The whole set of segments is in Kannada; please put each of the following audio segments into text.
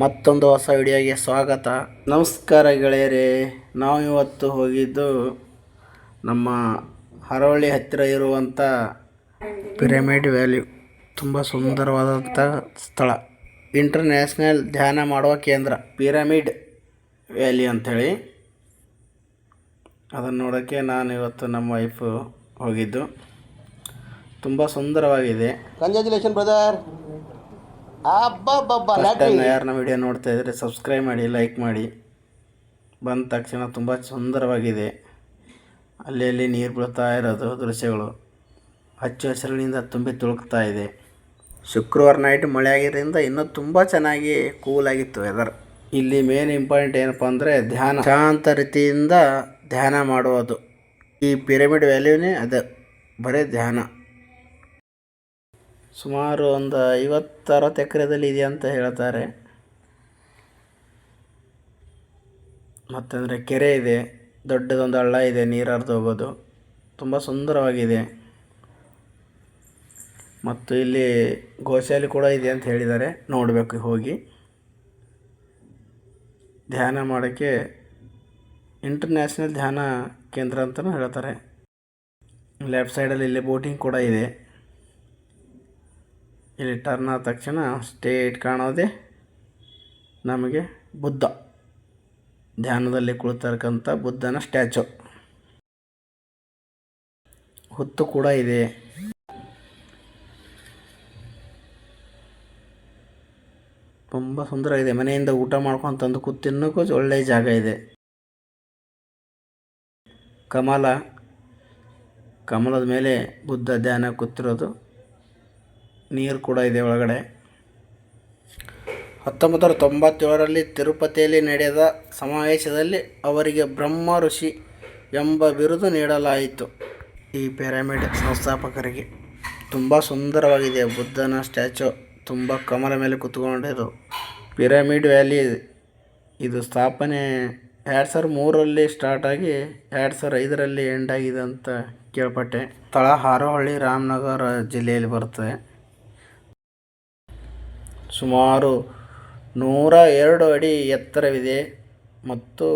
ಮತ್ತೊಂದು ಹೊಸ ವಿಡಿಯೋಗೆ ಸ್ವಾಗತ. ನಮಸ್ಕಾರ ಗೆಳೆಯರೇ, ನಾವು ಇವತ್ತು ಹೋಗಿದ್ದು ನಮ್ಮ ಹರವಳ್ಳಿ ಹತ್ತಿರ ಇರುವಂಥ ಪಿರಮಿಡ್ ವ್ಯಾಲ್ಯೂ ತುಂಬ ಸುಂದರವಾದಂಥ ಸ್ಥಳ. ಇಂಟರ್ನ್ಯಾಷನಲ್ ಧ್ಯಾನ ಮಾಡುವ ಕೇಂದ್ರ ಪಿರಮಿಡ್ ವ್ಯಾಲಿ ಅಂಥೇಳಿ ಅದನ್ನು ನೋಡೋಕ್ಕೆ ನಾನು ಇವತ್ತು ನಮ್ಮ ವೈಫು ಹೋಗಿದ್ದು. ತುಂಬ ಸುಂದರವಾಗಿದೆ. ಕಂಗ್ರ್ಯಾಚುಲೇಷನ್ ಬ್ರದರ್ ವಿಡಿಯೋ ನೋಡ್ತಾ ಇದ್ದರೆ ಸಬ್ಸ್ಕ್ರೈಬ್ ಮಾಡಿ ಲೈಕ್ ಮಾಡಿ. ಬಂದ ತಕ್ಷಣ ತುಂಬ ಸುಂದರವಾಗಿದೆ. ಅಲ್ಲಿ ಅಲ್ಲಿ ನೀರು ಬೀಳ್ತಾ ಇರೋದು ದೃಶ್ಯಗಳು ಹಚ್ಚ ಹಸಿರಿನಿಂದ ತುಂಬಿ ತುಳುಕ್ತಾ ಇದೆ. ಶುಕ್ರವಾರ ನೈಟ್ ಮಳೆ ಆಗಿರೋದ್ರಿಂದ ಇನ್ನೂ ತುಂಬ ಚೆನ್ನಾಗಿ ಕೂಲ್ ಆಗಿತ್ತು ವೆದರ್ ಇಲ್ಲಿ ಮೇನ್ ಇಂಪಾರ್ಟೆಂಟ್ ಏನಪ್ಪ ಅಂದರೆ ಧ್ಯಾನ. ಶಾಂತ ರೀತಿಯಿಂದ ಧ್ಯಾನ ಮಾಡುವುದು. ಈ ಪಿರಮಿಡ್ ವ್ಯಾಲ್ಯೂನೇ ಅದು ಬರೀ ಧ್ಯಾನ. ಸುಮಾರು ಒಂದು ಐವತ್ತು ಅರವತ್ತು ಎಕರೆದಲ್ಲಿ ಇದೆ ಅಂತ ಹೇಳ್ತಾರೆ. ಮತ್ತಂದರೆ ಕೆರೆ ಇದೆ, ದೊಡ್ಡದೊಂದು ಹಳ್ಳ ಇದೆ, ನೀರು ಹರಿದು ಹೋಗೋದು. ತುಂಬ ಸುಂದರವಾಗಿದೆ. ಮತ್ತು ಇಲ್ಲಿ ಗೋಶಾಲೆ ಕೂಡ ಇದೆ ಅಂತ ಹೇಳಿದ್ದಾರೆ, ನೋಡಬೇಕು ಹೋಗಿ. ಧ್ಯಾನ ಮಾಡೋಕ್ಕೆ ಇಂಟರ್ನ್ಯಾಷನಲ್ ಧ್ಯಾನ ಕೇಂದ್ರ ಅಂತಲೂ ಹೇಳ್ತಾರೆ. ಲೆಫ್ಟ್ ಸೈಡಲ್ಲಿ ಇಲ್ಲಿ ಬೋಟಿಂಗ್ ಕೂಡ ಇದೆ. ಇಲ್ಲಿ ಟರ್ನ್ ಆದ ತಕ್ಷಣ ಸ್ಟೇಟ್ ಕಾಣೋದೇ ನಮಗೆ ಬುದ್ಧ. ಧ್ಯಾನದಲ್ಲಿ ಕುಳಿತಕ್ಕಂಥ ಬುದ್ಧನ ಸ್ಟ್ಯಾಚು ಹುತ್ತು ಕೂಡ ಇದೆ. ತುಂಬ ಸುಂದರ ಇದೆ. ಮನೆಯಿಂದ ಊಟ ಮಾಡ್ಕೊಂಡು ತಂದು ಕೂತ್ ತಿನ್ನೋಕ್ಕೂ ಒಳ್ಳೆಯ ಜಾಗ ಇದೆ. ಕಮಲ, ಕಮಲದ ಮೇಲೆ ಬುದ್ಧ ಧ್ಯಾನ ಕೂತಿರೋದು ನೀರು ಕೂಡ ಇದೆ ಒಳಗಡೆ. ಹತ್ತೊಂಬತ್ತು ನೂರ ತೊಂಬತ್ತೇಳರಲ್ಲಿ ತಿರುಪತಿಯಲ್ಲಿ ನಡೆದ ಸಮಾವೇಶದಲ್ಲಿ ಅವರಿಗೆ ಬ್ರಹ್ಮ ಋಷಿ ಎಂಬ ಬಿರುದು ನೀಡಲಾಯಿತು. ಈ ಪಿರಮಿಡ್ ಸಂಸ್ಥಾಪಕರಿಗೆ ತುಂಬ ಸುಂದರವಾಗಿದೆ. ಬುದ್ಧನ ಸ್ಟ್ಯಾಚು ತುಂಬ ಕಮಲ ಮೇಲೆ ಕೂತ್ಕೊಂಡಿದ್ದು. ಪಿರಮಿಡ್ ವ್ಯಾಲಿ ಇದು. ಸ್ಥಾಪನೆ ಎರಡು ಸಾವಿರ ಮೂರರಲ್ಲಿ ಸ್ಟಾರ್ಟ್ ಆಗಿ ಎರಡು ಸಾವಿರ ಐದರಲ್ಲಿ ಎಂಡ್ ಆಗಿದೆ ಅಂತ ಕೇಳ್ಪಟ್ಟೆ. ಸ್ಥಳ ಹಾರೋಹಳ್ಳಿ ರಾಮನಗರ ಜಿಲ್ಲೆಯಲ್ಲಿ ಬರ್ತದೆ ಸುಮಾರು ನೂರ ಎರಡು ಅಡಿ ಎತ್ತರವಿದೆ ಮತ್ತು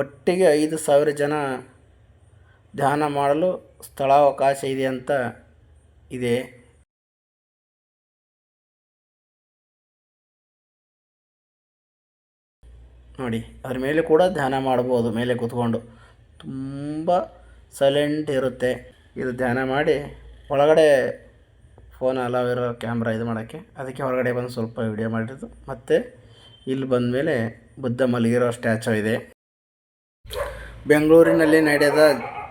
ಒಟ್ಟಿಗೆ ಐದು ಸಾವಿರ ಜನ ಧ್ಯಾನ ಮಾಡಲು ಸ್ಥಳಾವಕಾಶ ಇದೆ ಅಂತ ಇದೆ. ನೋಡಿ, ಅದ್ರ ಮೇಲೆ ಕೂಡ ಧ್ಯಾನ ಮಾಡ್ಬೋದು ಮೇಲೆ ಕೂತ್ಕೊಂಡು. ತುಂಬ ಸೈಲೆಂಟ್ ಇರುತ್ತೆ. ಇದು ಧ್ಯಾನ ಮಾಡಿ ಒಳಗಡೆ ಫೋನ್ ಅಲಾವ್ ಇರೋ ಕ್ಯಾಮ್ರಾ ಇದು ಮಾಡೋಕ್ಕೆ. ಅದಕ್ಕೆ ಹೊರಗಡೆ ಬಂದು ಸ್ವಲ್ಪ ವಿಡಿಯೋ ಮಾಡಿದ್ದು. ಮತ್ತು ಇಲ್ಲಿ ಬಂದಮೇಲೆ ಬುದ್ಧ ಮಲಗಿರೋ ಸ್ಟ್ಯಾಚು ಇದೆ. ಬೆಂಗಳೂರಿನಲ್ಲಿ ನಡೆದ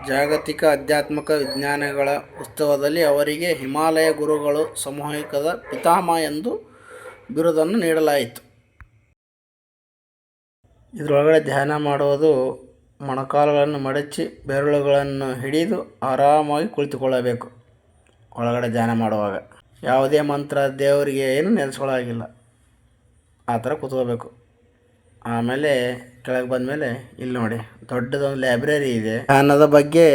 ಜಾಗತಿಕ ಆಧ್ಯಾತ್ಮಿಕ ವಿಜ್ಞಾನಗಳ ಉತ್ಸವದಲ್ಲಿ ಅವರಿಗೆ ಹಿಮಾಲಯ ಗುರುಗಳು ಸಮೂಹಿಕದ ಪಿತಾಮಹ ಎಂದು ಬಿರುದನ್ನು ನೀಡಲಾಯಿತು. ಇದರೊಳಗಡೆ ಧ್ಯಾನ ಮಾಡುವುದು ಮೊಣಕಾಲುಗಳನ್ನು ಮಡಚಿ ಬೆರಳುಗಳನ್ನು ಹಿಡಿದು ಆರಾಮಾಗಿ ಕುಳಿತುಕೊಳ್ಳಬೇಕು. ಒಳಗಡೆ ಧ್ಯಾನ ಮಾಡುವಾಗ. ಯಾವುದೇ ಮಂತ್ರ ದೇವರಿಗೆ ಏನು ನೆನೆಸ್ಕೊಳ್ಳೋಗಿಲ್ಲ ಆ ಥರ ಕೂತ್ಕೋಬೇಕು. ಆಮೇಲೆ ಕೆಳಗೆ ಬಂದಮೇಲೆ ಇಲ್ಲಿ ನೋಡಿ, ದೊಡ್ಡದೊಂದು ಲೈಬ್ರರಿ ಇದೆ. ಧ್ಯಾನದ ಬಗ್ಗೆ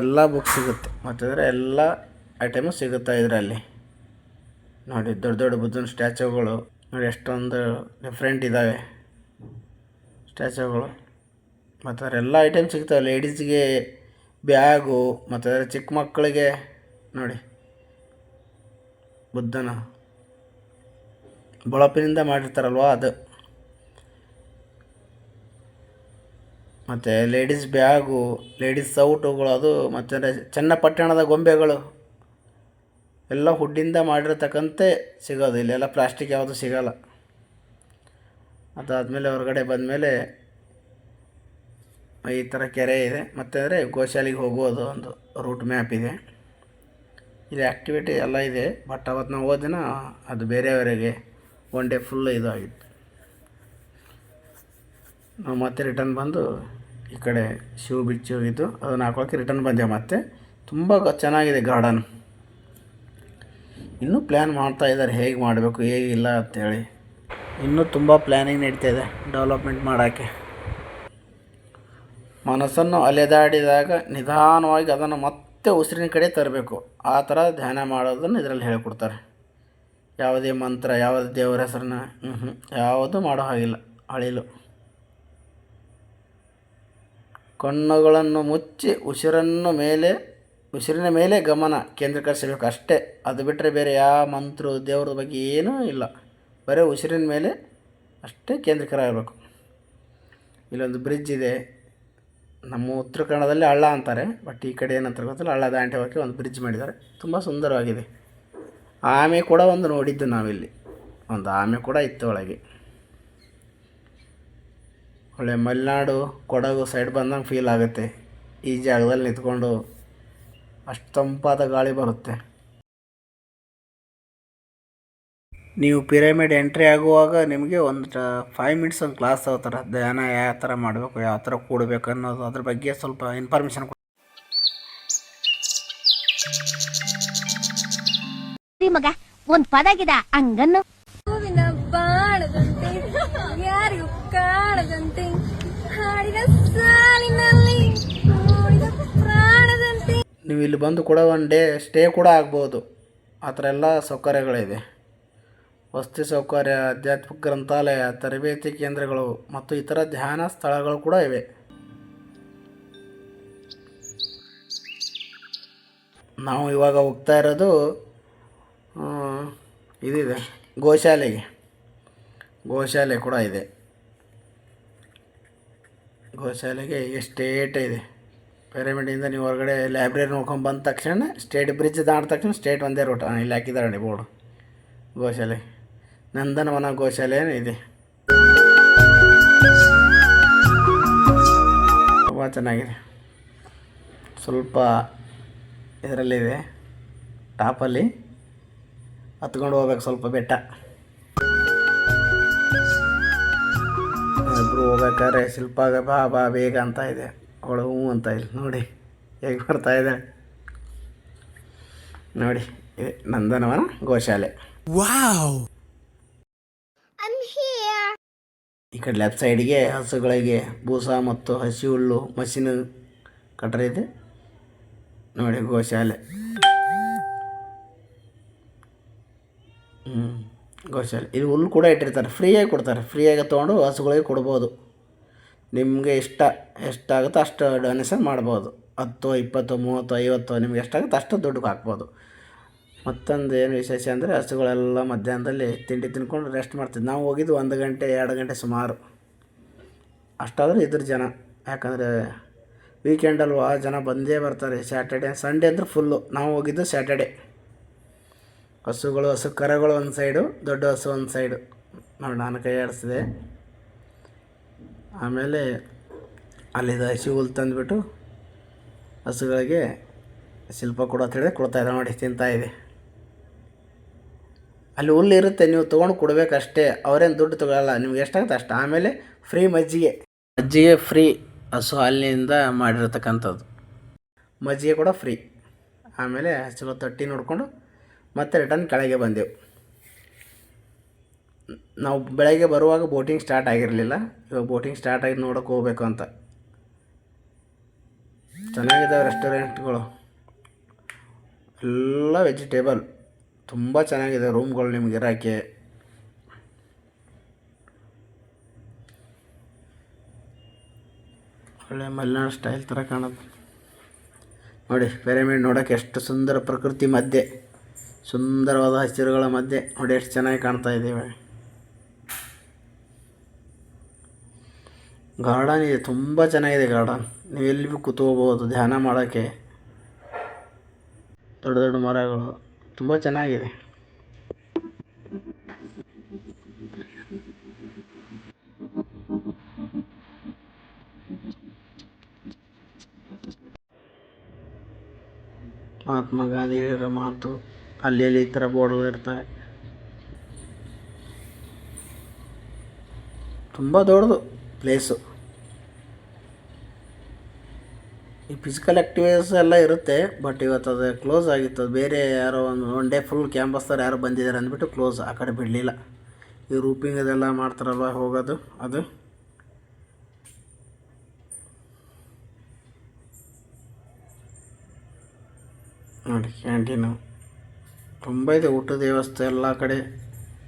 ಎಲ್ಲ ಬುಕ್ ಸಿಗುತ್ತೆ. ಮತ್ತಂದರೆ ಎಲ್ಲ ಐಟಮು ಸಿಗುತ್ತೆ ಇದರಲ್ಲಿ. ನೋಡಿ, ದೊಡ್ಡ ದೊಡ್ಡ ಬುದ್ಧನ ಸ್ಟ್ಯಾಚುಗಳು ನೋಡಿ, ಎಷ್ಟೊಂದು ಡಿಫ್ರೆಂಟ್ ಇದ್ದಾವೆ ಸ್ಟ್ಯಾಚುಗಳು ಮತ್ತು ಅದ್ರ ಎಲ್ಲ ಐಟಮ್ ಸಿಗ್ತವೆ. ಲೇಡೀಸ್ಗೆ ಬ್ಯಾಗು ಮತ್ತು ಅದರ ಚಿಕ್ಕ ಮಕ್ಕಳಿಗೆ ನೋಡಿ. ಬುದ್ಧನ. ಬಳಪಿನಿಂದ ಮಾಡಿರ್ತಾರಲ್ವ ಅದು. ಮತ್ತು ಲೇಡೀಸ್ ಬ್ಯಾಗು ಲೇಡೀಸ್ ಸೌಟುಗಳು ಅದು, ಮತ್ತು ಚನ್ನಪಟ್ಟಣದ ಗೊಂಬೆಗಳು. ಎಲ್ಲ ಹುಡ್ಡಿಂದ ಮಾಡಿರ್ತಕ್ಕಂತೆ ಸಿಗೋದು, ಇಲ್ಲೆಲ್ಲ ಪ್ಲಾಸ್ಟಿಕ್ ಯಾವುದು ಸಿಗೋಲ್ಲ. ಅದಾದಮೇಲೆ ಹೊರಗಡೆ ಬಂದಮೇಲೆ ಈ ಥರ ಕೆರೆ ಇದೆ. ಮತ್ತು ಅಂದರೆ ಗೋಶಾಲೆಗೆ ಹೋಗೋದು ಒಂದು ರೂಟ್ ಮ್ಯಾಪ್ ಇದೆ. ಇಲ್ಲಿ ಆ್ಯಕ್ಟಿವಿಟಿ ಎಲ್ಲ ಇದೆ. ಬಟ್ ಅವತ್ತು ನಾವು ಹೋದಿನ ಅದು ಬೇರೆಯವರಿಗೆ ಒನ್ ಡೇ ಫುಲ್ ಇದು ಆಗಿತ್ತು. ನಾವು ಮತ್ತೆ ರಿಟರ್ನ್ ಬಂದು ಈ ಕಡೆ ಶೂ ಬಿಚ್ಚಿ ಹೋಗಿದ್ದು. ಅದನ್ನು ಹಾಕೋಕ್ಕೆ ರಿಟರ್ನ್ ಬಂದೆವು ಮತ್ತೆ. ತುಂಬ ಚೆನ್ನಾಗಿದೆ ಗಾರ್ಡನ್ ಇನ್ನೂ ಪ್ಲ್ಯಾನ್ ಮಾಡ್ತಾ ಇದ್ದಾರೆ ಹೇಗೆ ಮಾಡಬೇಕು ಹೇಗಿಲ್ಲ ಅಂತೇಳಿ. ಇನ್ನೂ ತುಂಬ ಪ್ಲ್ಯಾನಿಂಗ್ ನಡೀತಾ ಇದೆ ಡೆವಲಪ್ಮೆಂಟ್ ಮಾಡೋಕ್ಕೆ. ಮನಸ್ಸನ್ನು ಅಲೆದಾಡಿದಾಗ ನಿಧಾನವಾಗಿ ಅದನ್ನು ಮತ್ತೆ ಉಸಿರಿನ ಕಡೆ ತರಬೇಕು. ಆ ಥರ ಧ್ಯಾನ ಮಾಡೋದನ್ನು ಇದರಲ್ಲಿ ಹೇಳ್ಕೊಡ್ತಾರೆ. ಯಾವುದೇ ಮಂತ್ರ, ಯಾವುದೇ ದೇವರ ಹೆಸರನ್ನ ಹ್ಞೂ ಯಾವುದೂ ಮಾಡೋ ಹಾಗಿಲ್ಲ, ಅಳಿಲು. ಕಣ್ಣುಗಳನ್ನು ಮುಚ್ಚಿ ಉಸಿರನ್ನು ಮೇಲೆ, ಉಸಿರಿನ ಮೇಲೆ ಗಮನ ಕೇಂದ್ರೀಕರಿಸಬೇಕು ಅಷ್ಟೇ. ಅದು ಬಿಟ್ಟರೆ ಬೇರೆ ಯಾವ ಮಂತ್ರ ದೇವ್ರ ಬಗ್ಗೆ ಏನೂ ಇಲ್ಲ. ಬರೀ ಉಸಿರಿನ ಮೇಲೆ ಅಷ್ಟೇ ಕೇಂದ್ರೀಕರ ಆಗಬೇಕು ಇಲ್ಲೊಂದು ಬ್ರಿಡ್ಜ್ ಇದೆ. ನಮ್ಮ ಉತ್ತರ ಕನ್ನಡದಲ್ಲಿ ಹಳ್ಳ ಅಂತಾರೆ ಬಟ್ ಈ ಕಡೆ ಏನಂತಾರೆ ಗೊತ್ತಿಲ್ಲ? ಹಳ್ಳ ದಾಂಡೆ ಹೋಗಿ ಒಂದು ಬ್ರಿಡ್ಜ್ ಮಾಡಿದ್ದಾರೆ. ತುಂಬ ಸುಂದರವಾಗಿದೆ. ಆಮೆ ಕೂಡ ಒಂದು ನೋಡಿದ್ದು ನಾವಿಲ್ಲಿ. ಒಂದು ಆಮೆ ಕೂಡ ಇತ್ತು ಒಳಗೆ. ಒಳ್ಳೆ ಮಲೆನಾಡು, ಕೊಡಗು ಸೈಡ್ ಬಂದಂಗೆ ಫೀಲ್ ಆಗುತ್ತೆ. ಈ ಜಾಗದಲ್ಲಿ ನಿಂತ್ಕೊಂಡು ಅಷ್ಟು ತಂಪಾದ ಗಾಳಿ ಬರುತ್ತೆ. ನೀವು ಪಿರಮಿಡ್ ಎಂಟ್ರಿ ಆಗುವಾಗ ನಿಮಗೆ ಒಂದು ಫೈವ್ ಮಿನಿಟ್ಸ್ ಒಂದು ಕ್ಲಾಸ್ ತಗೋತಾರೆ ಧ್ಯಾನ ಯಾವ ಥರ ಮಾಡಬೇಕು ಯಾವ ಥರ ಕೂಡಬೇಕು ಅನ್ನೋದು ಅದ್ರ ಬಗ್ಗೆ ಸ್ವಲ್ಪ ಇನ್ಫಾರ್ಮೇಷನ್ ಮಗ ಒಂದ್ ಪದಾಗಿದ ಹಂಗನ್ನು. ಹೂವಿನ ಬಾಣದಂತೆ ಯಾರಿಗೂ ಕಾಣದಂತೆ ಹಾಡಿದ ಸಾಲಿನಲ್ಲಿ ನೋಡಿದ ಪ್ರಾಣದಂತೆ. ನೀವು ಇಲ್ಲಿ ಬಂದು ಕೂಡ ಒನ್ ಡೇ ಸ್ಟೇ ಕೂಡ ಆಗ್ಬೋದು. ಆ ಥರ ಎಲ್ಲ ಸೌಕರ್ಯಗಳಿದೆ. ವಸತಿ ಸೌಕರ್ಯ, ಆಧ್ಯಾತ್ಮಿಕ ಗ್ರಂಥಾಲಯ, ತರಬೇತಿ ಕೇಂದ್ರಗಳು ಮತ್ತು ಇತರ ಧ್ಯಾನ ಸ್ಥಳಗಳು ಕೂಡ ಇವೆ. ನಾವು ಇವಾಗ ಹೋಗ್ತಾ ಇರೋದು ಇದಿದೆ, ಗೋಶಾಲೆಗೆ. ಗೋಶಾಲೆ ಕೂಡ ಇದೆ. ಗೋಶಾಲೆಗೆ ಸ್ಟೇಟ್ ಇದೆ. ಪಿರಮಿಡಿಂದ ನೀವು ಹೊರಗಡೆ ಲೈಬ್ರರಿ ನೋಡ್ಕೊಂಡು ಬಂದ ತಕ್ಷಣ, ಸ್ಟೇಟ್ ಬ್ರಿಡ್ಜ್ ದಾಟಿದ ತಕ್ಷಣ ಸ್ಟೇಟ್ ಒಂದೇ ರೂಟ್. ಇಲ್ಲಿ ಹಾಕಿದ್ದಾರೆ ಬೋರ್ಡು. ಗೋಶಾಲೆ. ನಂದನವನ ಗೋಶಾಲೆ ಇದೆ. ತುಂಬ ಚೆನ್ನಾಗಿದೆ. ಸ್ವಲ್ಪ ಇದರಲ್ಲಿದೆ ಟಾಪಲ್ಲಿ ಹತ್ಕೊಂಡು ಹೋಗ್ಬೇಕು ಸ್ವಲ್ಪ ಬೆಟ್ಟ. ಇಬ್ಬರು ಹೋಗ್ಬೇಕಾದ್ರೆ ಶಿಲ್ಪಾಗ ಬಾ ಬಾ, ಬೇಗ ಅಂತ ಇದೆ. ಅವಳು ಹ್ಞೂ ಅಂತ ಇಲ್ಲ ನೋಡಿ ಹೇಗೆ ಬರ್ತಾ ಇದೆ. ನೋಡಿ, ಇದೆ ನಂದನವನ ಗೋಶಾಲೆ. ಈ ಕಡೆ ಲೆಫ್ಟ್ ಸೈಡಿಗೆ ಹಸುಗಳಿಗೆ ಬೂಸ ಮತ್ತು ಹಸಿ ಹುಲ್ಲು ಮಷಿನ್ ಕಟ್ರ ಇದೆ. ನೋಡಿ ಗೋಶಾಲೆ. ಹ್ಞೂ ಗೋಶಾಲೆ. ಇಲ್ಲಿ ಹುಲ್ಲು ಕೂಡ ಇಟ್ಟಿರ್ತಾರೆ. ಫ್ರೀಯಾಗಿ ಕೊಡ್ತಾರೆ. ಫ್ರೀಯಾಗಿ ತೊಗೊಂಡು ಹಸುಗಳಿಗೆ ಕೊಡ್ಬೋದು. ನಿಮಗೆ ಇಷ್ಟ ಎಷ್ಟಾಗುತ್ತೋ ಅಷ್ಟು ಡೊನೇಷನ್ ಮಾಡ್ಬೋದು. ಹತ್ತು, ಇಪ್ಪತ್ತು, ಮೂವತ್ತು, ಐವತ್ತು, ನಿಮ್ಗೆ ಎಷ್ಟಾಗುತ್ತೋ ಅಷ್ಟು ದುಡ್ಡು ಹಾಕ್ಬೋದು. ಮತ್ತೊಂದು ಏನು ವಿಶೇಷ ಅಂದರೆ ಹಸುಗಳೆಲ್ಲ ಮಧ್ಯಾಹ್ನದಲ್ಲಿ ತಿಂಡಿ ತಿನ್ಕೊಂಡು ರೆಸ್ಟ್ ಮಾಡ್ತಿದ್ವಿ ನಾವು ಹೋಗಿದ್ದು ಒಂದು ಗಂಟೆ, ಎರಡು ಗಂಟೆ ಸುಮಾರು. ಅಷ್ಟಾದರೂ ಇದ್ರ ಜನ. ಯಾಕಂದರೆ ವೀಕೆಂಡಲ್ವಾ ಜನ ಬಂದೇ ಬರ್ತಾರೆ. ಸ್ಯಾಟರ್ಡೆ ಸಂಡೇ ಅಂದ್ರೆ ಫುಲ್ಲು ನಾವು ಹೋಗಿದ್ದು ಸ್ಯಾಟರ್ಡೆ ಹಸುಗಳು, ಹಸು ಕರಗಳು ಒಂದು ಸೈಡು ದೊಡ್ಡ ಹಸು ಒಂದು ಸೈಡು ನೋಡಿ, ನಾನು ಕೈ ಆಡಿಸಿದೆ ಆಮೇಲೆ ಅಲ್ಲಿದ್ದ ಹಸಿ ಹುಲ್ ತಂದುಬಿಟ್ಟು ಹಸುಗಳಿಗೆ ಶಿಲ್ಪ ಕೊಡೋ ಅಂತ ಹೇಳಿದ್ರೆ ಕೊಡ್ತಾಯಿದೆ ಇದೆ ನೋಡಿ ತಿಂತಾಯಿದೆ ಅಲ್ಲಿ ಹುಲ್ಲಿರುತ್ತೆ ನೀವು ತೊಗೊಂಡು ಕೊಡಬೇಕಷ್ಟೇ. ಅವರೇನು ದುಡ್ಡು ತಗೊಳ್ಳಲ್ಲ ನಿಮ್ಗೆ ಎಷ್ಟಾಗುತ್ತೆ ಅಷ್ಟು. ಆಮೇಲೆ ಫ್ರೀ ಮಜ್ಜಿಗೆ. ಮಜ್ಜಿಗೆ ಫ್ರೀ ಹಸು ಹಾಲಿನಿಂದ ಮಾಡಿರ್ತಕ್ಕಂಥದ್ದು. ಮಜ್ಜಿಗೆ ಕೂಡ ಫ್ರೀ ಆಮೇಲೆ ಹಸುಗಳ ತೊಟ್ಟಿ ನೋಡಿಕೊಂಡು ಮತ್ತೆ ರಿಟರ್ನ್ ಕೆಳಗೆ ಬಂದೆವು. ನಾವು ಬೆಳಗ್ಗೆ ಬರುವಾಗ ಬೋಟಿಂಗ್ ಸ್ಟಾರ್ಟ್ ಆಗಿರಲಿಲ್ಲ. ಇವಾಗ ಬೋಟಿಂಗ್ ಸ್ಟಾರ್ಟ್ ಆಗಿ ನೋಡೋಕೆ ಹೋಗ್ಬೇಕು ಅಂತ. ಚೆನ್ನಾಗಿದ್ದಾವೆ ರೆಸ್ಟೋರೆಂಟ್ಗಳು ಎಲ್ಲ ವೆಜಿಟೇಬಲ್ ತುಂಬ ಚೆನ್ನಾಗಿದೆ ರೂಮ್ಗಳು ನಿಮ್ಗೆ ಇರೋಕ್ಕೆ ಒಳ್ಳೆ ಮಲೆನಾಡು ಸ್ಟೈಲ್ ಥರ ಕಾಣುತ್ತೆ. ನೋಡಿ, ಪಿರಮಿಡ್ ನೋಡೋಕ್ಕೆ ಎಷ್ಟು ಸುಂದರ ಪ್ರಕೃತಿ ಮಧ್ಯೆ. ಸುಂದರವಾದ ಹಸಿರುಗಳ ಮಧ್ಯೆ. ನೋಡಿ, ಎಷ್ಟು ಚೆನ್ನಾಗಿ ಕಾಣ್ತಾ ಇದ್ದೀವಿ. ಗಾರ್ಡನ್ ಇದೆ, ತುಂಬ ಚೆನ್ನಾಗಿದೆ ಗಾರ್ಡನ್. ನೀವು ಎಲ್ಲಿ ಕೂತ್ಕೋಬೋದು ಧ್ಯಾನ ಮಾಡೋಕ್ಕೆ. ದೊಡ್ಡ ದೊಡ್ಡ ಮರಗಳು. ತುಂಬ ಚೆನ್ನಾಗಿದೆ. ಮಹಾತ್ಮ ಗಾಂಧಿ ಹೇಳಿರೋ ಮಾತು ಅಲ್ಲಿ ಅಲ್ಲಿ ಈ ಥರ ಬೋರ್ಡ್ಗಳು ಇರ್ತವೆ. ತುಂಬ ದೊಡ್ಡದು ಪ್ಲೇಸು ಈ ಫಿಸಿಕಲ್ ಆ್ಯಕ್ಟಿವಿಟೀಸ್ ಎಲ್ಲ ಇರುತ್ತೆ ಬಟ್ ಇವತ್ತು ಅದು ಕ್ಲೋಸ್ ಆಗಿತ್ತು. ಅದು ಬೇರೆ ಯಾರೋ ಒಂದು ಒನ್ ಡೇ ಫುಲ್ ಕ್ಯಾಂಪಸ್ದವ್ರು ಯಾರು ಬಂದಿದ್ದಾರೆ ಅಂದ್ಬಿಟ್ಟು ಕ್ಲೋಸ್ ಆ ಕಡೆ ಬಿಡಲಿಲ್ಲ. ಈ ರೂಪಿಂಗ್ ಅದೆಲ್ಲ ಮಾಡ್ತಾರಲ್ವ ಹೋಗೋದು, ಅದು. ನೋಡಿ ಕ್ಯಾಂಟೀನು ತುಂಬ ಇದೆ, ಊಟದ ವ್ಯವಸ್ಥೆ ಎಲ್ಲ ಕಡೆ.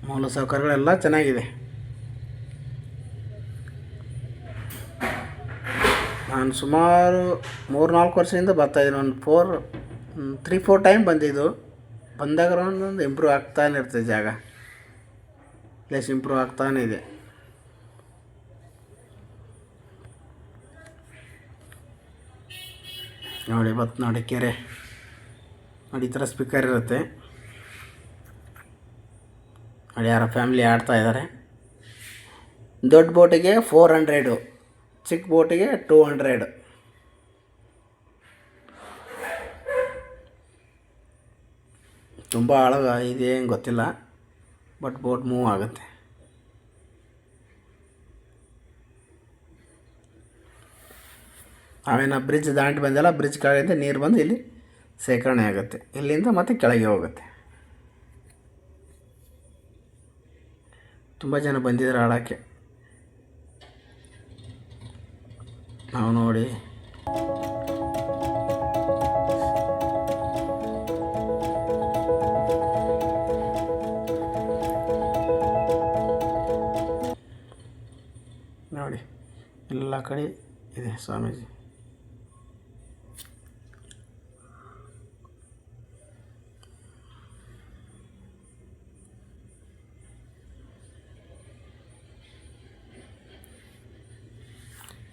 ಮೂಲಸೌಕರ್ಯಗಳೆಲ್ಲ ಚೆನ್ನಾಗಿದೆ. ನಾನು ಸುಮಾರು ಮೂರು ನಾಲ್ಕು ವರ್ಷದಿಂದ ಬರ್ತಾಯಿದ್ದೀನಿ ಒಂದು ಫೋರ್ ತ್ರೀ ಫೋರ್ ಟೈಮ್ ಬಂದಿದ್ದು. ಬಂದಾಗ ಒಂದೊಂದು ಇಂಪ್ರೂವ್ ಆಗ್ತಾನೆ ಇರ್ತದೆ ಜಾಗ. ಪ್ಲೇಸ್ ಇಂಪ್ರೂವ್ ಆಗ್ತಾನೆ ಇದೆ. ನೋಡಿ ಬತ್ತು ನೋಡಿ ಕೆರೆ. ನೋಡಿ, ಈ ಥರ ಸ್ಪೀಕರ್ ಇರುತ್ತೆ. ನೋಡಿ, ಯಾರ ಫ್ಯಾಮಿಲಿ ಆಡ್ತಾ ಇದ್ದಾರೆ. ದೊಡ್ಡ ಬೋಟಿಗೆ ಫೋರ್ ಹಂಡ್ರೆಡು ಚಿಕ್ಕ ಬೋಟಿಗೆ ಟೂ ಹಂಡ್ರೆಡ್. ತುಂಬ ಆಳ ಇದೇನು ಗೊತ್ತಿಲ್ಲ, ಬಟ್ ಬೋಟ್ ಮೂವ್ ಆಗುತ್ತೆ. ಆಮೇಲೆ ಬ್ರಿಡ್ಜ್ ದಾಂಟಿ ಬಂದಲ್ಲ, ಬ್ರಿಡ್ಜ್ ಕೆಳಗಿಂದ ನೀರು ಬಂದು ಇಲ್ಲಿ ಶೇಖರಣೆ ಆಗುತ್ತೆ. ಇಲ್ಲಿಂದ ಮತ್ತೆ ಕೆಳಗೆ ಹೋಗುತ್ತೆ. ತುಂಬ ಜನ ಬಂದಿದ್ದಾರೆ ಆಡೋಕ್ಕೆ ನಾವು ನೋಡಿ. ನೋಡಿ ಎಲ್ಲ ಕಡೆ ಇದೆ ಸ್ವಾಮೀಜಿ.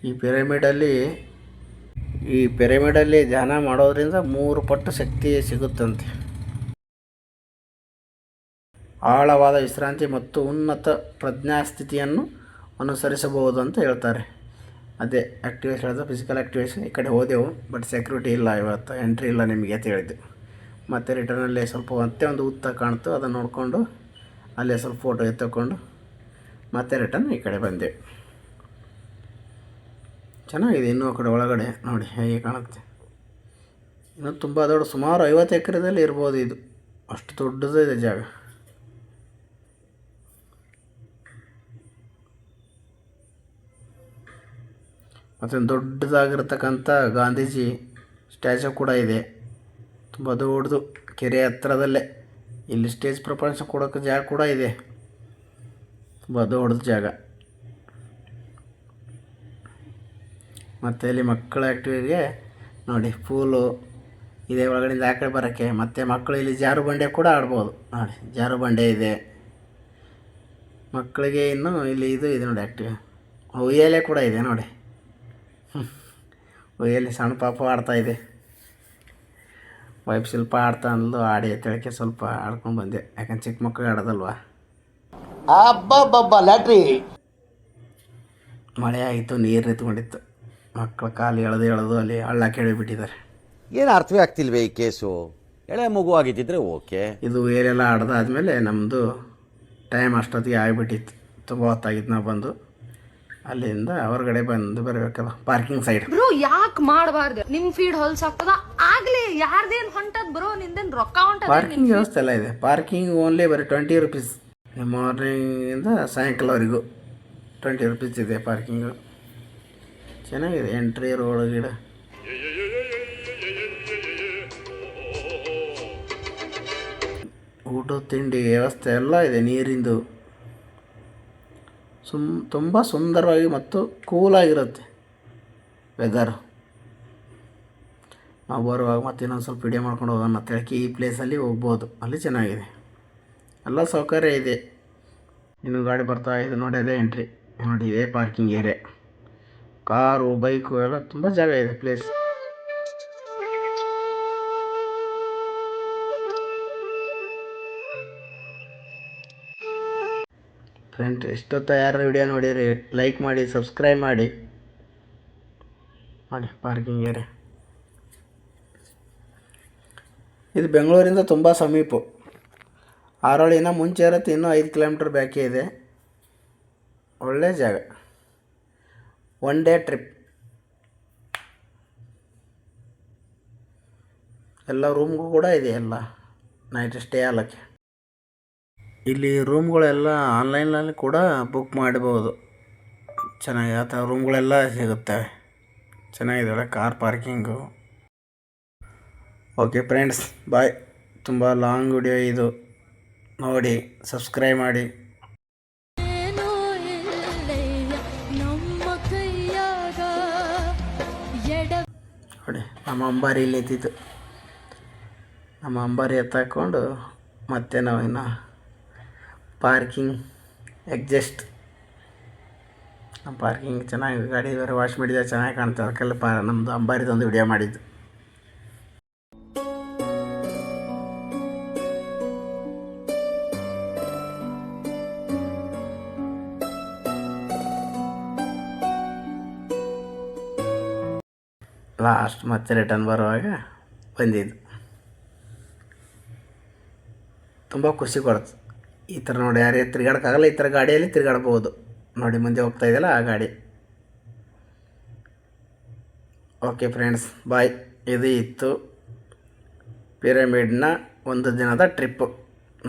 ಈ ಪಿರಮಿಡಲ್ಲಿ ಈ ಪಿರಮಿಡಲ್ಲಿ ಧ್ಯಾನ ಮಾಡೋದ್ರಿಂದ ಮೂರು ಪಟ್ಟು ಶಕ್ತಿ ಸಿಗುತ್ತಂತೆ. ಆಳವಾದ ವಿಶ್ರಾಂತಿ ಮತ್ತು ಉನ್ನತ ಪ್ರಜ್ಞಾಸ್ಥಿತಿಯನ್ನು ಅನುಸರಿಸಬಹುದು ಅಂತ ಹೇಳ್ತಾರೆ. ಅದೇ ಆ್ಯಕ್ಟಿವೇಶನ್ ಹೇಳಿದ ಫಿಸಿಕಲ್ ಆ್ಯಕ್ಟಿವೇಶನ್ ಈ ಕಡೆ ಹೋದೆವು ಬಟ್ ಸೆಕ್ಯೂರಿಟಿ ಇಲ್ಲ ಇವತ್ತು ಎಂಟ್ರಿ ಇಲ್ಲ ನಿಮಗೆ ಅಂತ ಹೇಳಿದ್ದು. ಮತ್ತು ರಿಟರ್ನಲ್ಲಿ ಸ್ವಲ್ಪ ಮತ್ತೆ ಒಂದು ಉತ್ತ ಕಾಣ್ತು, ಅದನ್ನು ನೋಡಿಕೊಂಡು ಅಲ್ಲೇ ಸ್ವಲ್ಪ ಫೋಟೋ ಎತ್ತಕೊಂಡು ಮತ್ತೆ ರಿಟರ್ನ್ ಈ ಕಡೆ ಬಂದೆ ಚೆನ್ನಾಗಿದೆ ಇನ್ನೂ ಆ ಕಡೆ ಒಳಗಡೆ. ನೋಡಿ, ಹೇಗೆ ಕಾಣುತ್ತೆ. ಇನ್ನೂ ತುಂಬ ದೊಡ್ಡ, ಸುಮಾರು ಐವತ್ತು ಎಕರೆದಲ್ಲಿ ಇರ್ಬೋದು ಇದು. ಅಷ್ಟು ದೊಡ್ಡದು ಇದೆ ಜಾಗ. ಮತ್ತು ದೊಡ್ಡದಾಗಿರ್ತಕ್ಕಂಥ ಗಾಂಧೀಜಿ ಸ್ಟ್ಯಾಚು ಕೂಡ ಇದೆ. ತುಂಬ ದೊಡ್ಡದು. ಕೆರೆ ಹತ್ರದಲ್ಲೇ. ಇಲ್ಲಿ ಸ್ಟೇಜ್ ಪ್ರಪಂಚ ಕೊಡೋಕ್ಕೆ ಜಾಗ ಕೂಡ ಇದೆ. ತುಂಬ ದೊಡ್ಡದು ಜಾಗ. ಮತ್ತು ಇಲ್ಲಿ ಮಕ್ಕಳ ಆ್ಯಕ್ಟಿವಿಗೆ ನೋಡಿ ಪೂಲು ಇದೆ ಒಳಗಡೆಯಿಂದ ಆ ಕಡೆ ಬರೋಕ್ಕೆ ಮತ್ತು ಮಕ್ಕಳು ಇಲ್ಲಿ ಜಾರು ಬಂಡೆ ಕೂಡ ಆಡ್ಬೋದು. ನೋಡಿ ಜಾರು ಬಂಡೆ ಇದೆ. ಮಕ್ಕಳಿಗೆ ಇನ್ನು ಇಲ್ಲಿ ಇದು ಇದೆ ನೋಡಿ ಆ್ಯಕ್ಟಿವ್ ಉಯ್ಯಾಲೆ ಕೂಡ ಇದೆ ನೋಡಿ. ಹ್ಞೂ ಉಯ್ಯಾಲೆ ಸಣ್ಣ ಪಾಪ ಆಡ್ತಾ ಇದೆ. ವೈಫ್ ಸ್ವಲ್ಪ ಆಡ್ತಾ ಅಂದ್ಲು ಆಡಿ ತಿಳಕ್ಕೆ ಸ್ವಲ್ಪ ಆಡ್ಕೊಂಡು ಬಂದೆ. ಯಾಕಂದ್ರೆ ಚಿಕ್ಕ ಮಕ್ಕಳು ಆಡೋದಲ್ವಾ? ಅಬ್ಬಬ್ಬಬ್ಬ ಲ್ಯಾಟ್ರಿ. ಮಳೆ ಆಯಿತು ನೀರು ನಿಂತ್ಕೊಂಡಿತ್ತು. ಮಕ್ಕಳ ಕಾಲು ಎಳೆದು ಎಳೆದು ಅಲ್ಲಿ ಹಳ್ಳ ಕೆಳಬಿಟ್ಟಿದ್ದಾರೆ ಏನು ಅರ್ಥವೇ ಆಗ್ತಿಲ್ವೇ ಈ ಕೇಸು? ಎಳೆ ಮಗು ಆಗಿದ್ದಿದ್ರೆ ಓಕೆ. ಇದು ಏರೆಲ್ಲ ಆಡ್ದಾದ್ಮೇಲೆ ನಮ್ಮದು ಟೈಮ್ ಅಷ್ಟೊತ್ತಿಗೆ ಆಗಿಬಿಟ್ಟಿತ್ತು. ತುಂಬ ಹೊತ್ತಾಗಿತ್ತು ನಾವು ಬಂದು. ಅಲ್ಲಿಂದ ಹೊರಗಡೆ ಬಂದು ಬರಬೇಕಲ್ಲ ಪಾರ್ಕಿಂಗ್ ಸೈಡ್. ಬ್ರೋ ಯಾಕೆ ಮಾಡಬಾರ್ದು? ನಿಮ್ ಫೀಡ್ ಹೊಲ್ಸ್ ಆಗ್ತದ? ಆಗ್ಲಿ ಯಾರ್ದೇನ್ ಹೊಂಟದ್ ಬ್ರೋ? ನಿಂದೇನ್ ರೊಕ್ಕ ಹೊಂಟದ ಪಾರ್ಕಿಂಗ್ ವ್ಯವಸ್ಥೆ ಎಲ್ಲ ಇದೆ. ಪಾರ್ಕಿಂಗ್ ಓನ್ಲಿ ಬರೀ ಟ್ವೆಂಟಿ ರುಪೀಸ್ ಮಾರ್ನಿಂಗಿಂದ ಸಾಯಂಕಾಲವರೆಗೂ ಟ್ವೆಂಟಿ ರುಪೀಸ್ ಇದೆ ಪಾರ್ಕಿಂಗು. ಚೆನ್ನಾಗಿದೆ ಎಂಟ್ರಿ ರೋಡ್ ಗಿಡ ಊಟ, ತಿಂಡಿ, ವ್ಯವಸ್ಥೆ ಎಲ್ಲ ಇದೆ ನೀರಿಂದು. ಸುಮ್ ತುಂಬ ಸುಂದರವಾಗಿ ಮತ್ತು ಕೂಲಾಗಿರುತ್ತೆ ವೆದರ್ ನಾವು ಬರುವಾಗ ಮತ್ತೆ ಇನ್ನೊಂದು ಸ್ವಲ್ಪ ವಿಡಿಯೋ ಮಾಡ್ಕೊಂಡು ಹೋಗೋಣ ಹೇಳಕ್ಕೆ ಈ ಪ್ಲೇಸಲ್ಲಿ ಹೋಗ್ಬೋದು. ಅಲ್ಲಿ ಚೆನ್ನಾಗಿದೆ. ಎಲ್ಲ ಸೌಕರ್ಯ ಇದೆ. ಇನ್ನು ಗಾಡಿ ಬರ್ತಾ ಇದೆ. ನೋಡಿ ಅದೇ ಎಂಟ್ರಿ ನೋಡಿ, ಇದೇ ಪಾರ್ಕಿಂಗ್ ಏರಿಯಾ ಕಾರು, ಬೈಕು ಎಲ್ಲ ತುಂಬ ಜಾಗ ಇದೆ ಪ್ಲೇಸ್ ಫ್ರೆಂಡ್ ಎಷ್ಟೊತ್ತ ಯಾರು ವಿಡಿಯೋ ನೋಡಿರಿ ಲೈಕ್ ಮಾಡಿ ಸಬ್ಸ್ಕ್ರೈಬ್ ಮಾಡಿ. ಮಾಡಿ ಪಾರ್ಕಿಂಗ್ ಏರಿಯಾ ಇದು ಬೆಂಗಳೂರಿಂದ ತುಂಬ ಸಮೀಪ. ಆರೋಳಿನ ಮುಂಚೆ ಇರುತ್ತೆ, ಇನ್ನೂ ಐದು ಕಿಲೋಮೀಟ್ರ್ ಬ್ಯಾಕೇ ಇದೆ. ಒಳ್ಳೆಯ ಜಾಗ. One day trip. ಎಲ್ಲ ರೂಮ್ಗೂ ಕೂಡ ಇದೆ ಎಲ್ಲ. ನೈಟ್ ಸ್ಟೇ ಆಗಲಿಕ್ಕೆ ಇಲ್ಲಿ ರೂಮ್ಗಳೆಲ್ಲ ಆನ್ಲೈನಲ್ಲಿ ಕೂಡ ಬುಕ್ ಮಾಡಬಹುದು ಚೆನ್ನಾಗಿ ಆ ಥರ ರೂಮ್ಗಳೆಲ್ಲ ಸಿಗುತ್ತವೆ ಚೆನ್ನಾಗಿದೆ car parking. Okay friends, bye. ತುಂಬ ಲಾಂಗ್ ವಿಡಿಯೋ ಇದು. ನೋಡಿ, ಸಬ್ಸ್ಕ್ರೈಬ್ ಮಾಡಿ. ನೋಡಿ, ನಮ್ಮ ಅಂಬಾರಿ ಇಲ್ಲಿ ನಿಂತಿತ್ತು ನಮ್ಮ ಅಂಬಾರಿ ಎತ್ತಾಕೊಂಡು ಮತ್ತೆ ನಾವು ಇನ್ನು ಪಾರ್ಕಿಂಗ್ ಎಕ್ಜಸ್ಟ್ ನಮ್ಮ ಪಾರ್ಕಿಂಗ್ ಚೆನ್ನಾಗಿ, ಗಾಡಿ ಬೇರೆ ವಾಶ್ ಮಾಡಿದ್ರೆ ಚೆನ್ನಾಗಿ ಕಾಣ್ತದೆ ಅದಕ್ಕೆಲ್ಲ ಪಾ ನಮ್ಮದು ಅಂಬಾರಿದೊಂದು ವಿಡಿಯೋ ಮಾಡಿದ್ದು. ಲಾಸ್ಟ್ ಮತ್ತೆ ರಿಟರ್ನ್ ಬರುವಾಗ ಬಂದಿದ್ದು. ತುಂಬ ಖುಷಿ ಕೊಡ್ತು ಈ ಥರ ನೋಡಿ ಯಾರೇ ತಿರ್ಗಾಡೋಕ್ಕಾಗಲ್ಲ, ಈ ಥರ ಗಾಡಿಯಲ್ಲಿ ತಿರ್ಗಾಡ್ಬೋದು. ನೋಡಿ ಮುಂದೆ ಹೋಗ್ತಾ ಇದೆಯಲ್ಲ ಆ ಗಾಡಿ. ಓಕೆ ಫ್ರೆಂಡ್ಸ್ ಬಾಯ್ ಇದು ಇತ್ತು ಪಿರಮಿಡ್ನ ಒಂದು ದಿನದ ಟ್ರಿಪ್ಪು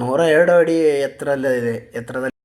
ನೂರ ಎರಡು ಅಡಿ ಎತ್ತರಲ್ಲಿದೆ ಎತ್ತರದಲ್ಲಿ